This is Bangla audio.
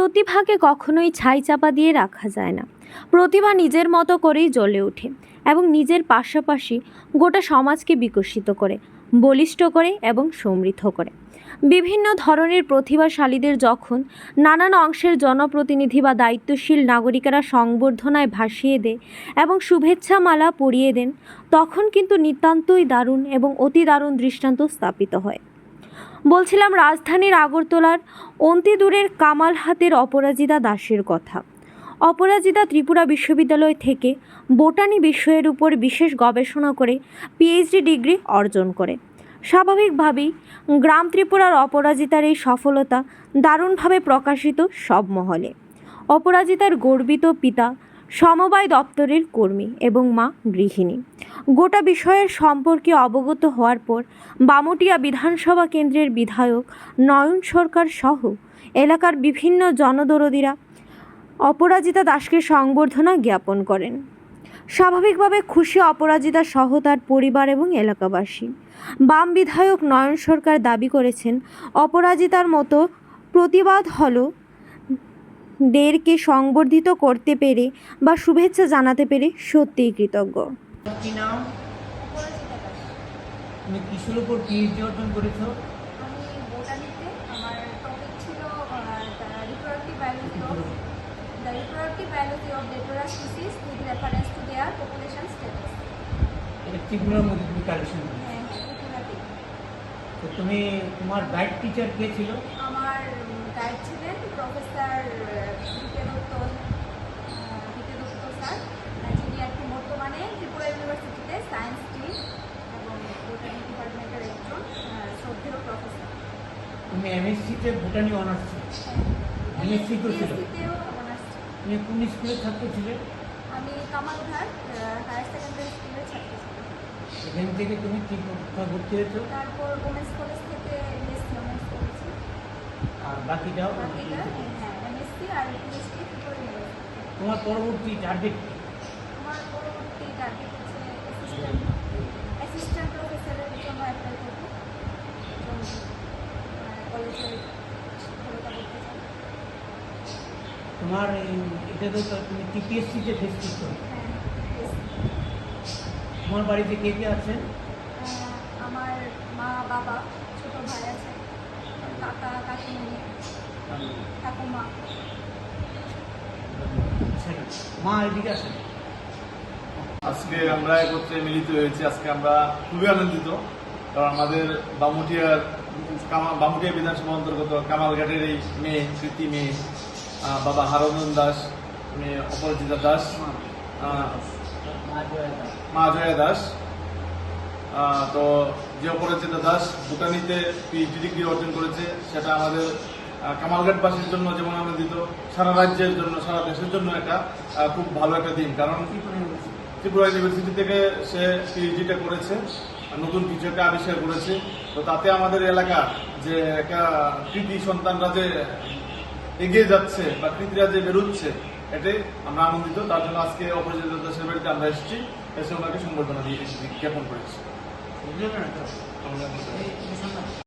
প্রতিভাকে কখনোই ছাই চাপা দিয়ে রাখা যায় না। প্রতিভা নিজের মতো করেই জ্বলে ওঠে এবং নিজের পাশাপাশি গোটা সমাজকে বিকশিত করে, বলিষ্ঠ করে এবং সমৃদ্ধ করে। বিভিন্ন ধরনের প্রতিভাশালীদের যখন নানান অংশের জনপ্রতিনিধি বা দায়িত্বশীল নাগরিকেরা সংবর্ধনায় ভাসিয়ে দেয় এবং শুভেচ্ছা মালা পরিয়ে দেন, তখন কিন্তু নিতান্তই দারুণ এবং অতি দারুণ দৃষ্টান্ত স্থাপিত হয়। বলছিলাম রাজধানীর আগরতলার অন্তিদূরের কামাল হাতের অপরাজিতা দাসের কথা। অপরাজিতা ত্রিপুরা বিশ্ববিদ্যালয় থেকে বোটানি বিষয়ের উপর বিশেষ গবেষণা করে পিএইচডি ডিগ্রি অর্জন করে। স্বাভাবিকভাবেই গ্রাম ত্রিপুরার অপরাজিতার এই সফলতা দারুণভাবে প্রকাশিত সব মহলে। অপরাজিতার গর্বিত পিতা সমবায় দপ্তরের কর্মী এবং মা গৃহিণী। গোটা বিষয়ের সম্পর্কে অবগত হওয়ার পর বামুটিয়া বিধানসভা কেন্দ্রের বিধায়ক নয়ন সরকার সহ এলাকার বিভিন্ন জনদরদিরা অপরাজিতা দাসকে সংবর্ধনা জ্ঞাপন করেন। স্বাভাবিকভাবে খুশি অপরাজিতা সহ তার পরিবার এবং এলাকাবাসী। বাম বিধায়ক নয়ন সরকার দাবি করেছেন, অপরাজিতার মতো প্রতিবাদ হলো দেরকে সংবর্ধিত করতে পেরে বা শুভেচ্ছা জানাতে পেরে সত্যিই কৃতজ্ঞ। তুমি কিসের উপর পিএইচডি অর্জন করেছ? ত্রিপুরার মধ্যে কালেকশন হ্যাঁ হ্যাঁ তো তুমি তোমার গাইড টিচার কে ছিল? আমার তুমি এমএসসিতে ভুটানি অনার্স BSc তো ছিল? বিএসসিতেও অনার্স ছিল। তুমি কোন স্কুলের ছাত্র ছিলে? আমি কামালঘাট হায়ার সেকেন্ডারি স্কুলের ছাত্র এখান থেকে তুমি কি কোথাও ভর্তি হয়েছো? তারপর ওমেন্স কলেজ থেকে এমএসসি অনার্স করেছি। আর বাকিটাও বাকিটা হ্যাঁ এমএসসি আর পিএইচডি তোমার পরবর্তী টার্গেট আমার পরবর্তী টার্গেট হচ্ছে অ্যাসিস্ট্যান্ট প্রফেসরের জন্য অ্যাপ্লাই করব এবং কলেজে শিক্ষকতা করতে চাই এই- এটা তো তো তুমি টিপিএসসিতে ফেস করছ. তোমার বাড়িতে কে কে আছেন আমার মা বাবা ছোট ভাই আছে কাকা কাকিমণি ঠাকুমা। মা এদিকে আসেন। আজকে আমরা একত্রে মিলিত হয়েছি আজকে আমরা খুবই আনন্দিত কারণ আমাদের বামুটিয়ার কামা- বামুটিয়া বিধানসভা অন্তর্গত কামালঘাটের এই মেয়ে স্মৃতি মেয়ে বাবা হারন্দন দাস অপরাজিতা দাস মা জয়া দাস। তো যে অপরাজিতা দাস ভুটানিতে পিএইচডি ডিগ্রি অর্জন করেছে সেটা আমাদের কামালঘাটবাসীর জন্য যেমন আনন্দিত সারা রাজ্যের জন্য সারা দেশের জন্য এটা আহ, খুব ভালো একটা দিন। কারণ ত্রিপুরা ইউনিভার্সিটি থেকে সে পিএইচডিটা করেছে নতুন কিছু একটা আবিষ্কার করেছে। তো তাতে আমাদের এলাকা যে একটা কৃতি সন্তানরা যে এগিয়ে যাচ্ছে বা কৃতিরা যে বেরোচ্ছে এটাই আমরা আনন্দিত। তার জন্য আজকে অপরাজিত দাসের বাড়িতে আমরা এসেছি। এসে ওনাকে সংবর্ধনা দিয়ে এসেছি। জ্ঞাপন করেছি?